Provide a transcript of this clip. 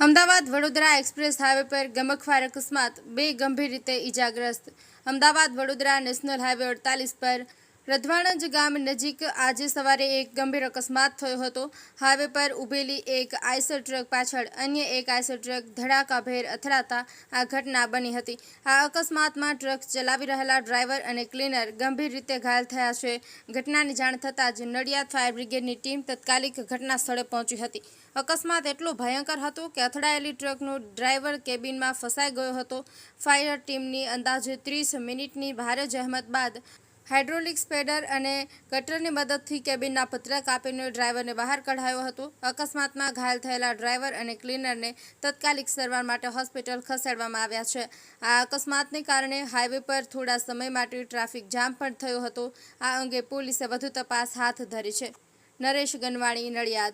Ahmedabad Vadodara express highway પર ગમખવાર અકસ્માત, બે ગંભીર રીતે ઈજાગ્રસ્ત. અમદાવાદ વડોદરા નેશનલ હાઈવે અડતાલીસ પર રધવાણજ ગામ નજીક આજે સવારે એક ગંભીર અકસ્માત થયો હતો. હાઈવે પર ઊભેલી એક આઈસર ટ્રક પાછળ અન્ય એક આઈસર ટ્રક ધડાકાભેર અથડાતા આ ઘટના બની હતી. આ અકસ્માતમાં ટ્રક ચલાવી રહેલા ડ્રાઈવર અને ક્લીનર ગંભીર રીતે ઘાયલ થયા છે. ઘટનાની જાણ થતાં જ નડિયાદ ફાયર બ્રિગેડની ટીમ તત્કાલિક ઘટના સ્થળે પહોંચી હતી. અકસ્માત એટલો ભયંકર હતો કે અથડાયેલી ટ્રકનો ડ્રાઈવર કેબિનમાં ફસાઈ ગયો હતો. ફાયર ટીમની અંદાજે ત્રીસ મિનિટની ભારે જહેમત બાદ હાઇડ્રોલિક સ્પેડર અને કટરની મદદથી કેબિનના પતરા કાપીને ડ્રાઈવરને બહાર કઢાયો હતો. અકસ્માતમાં ઘાયલ થયેલા ડ્રાઈવર અને ક્લીનરને તત્કાલિક સારવાર માટે હોસ્પિટલ ખસેડવામાં આવ્યા છે. આ અકસ્માતને કારણે હાઈવે પર થોડા સમય માટે ટ્રાફિક જામ પણ થયો હતો. આ અંગે પોલીસે વધુ તપાસ હાથ ધરી છે. નરેશ ગનવાણી, નડિયાદ.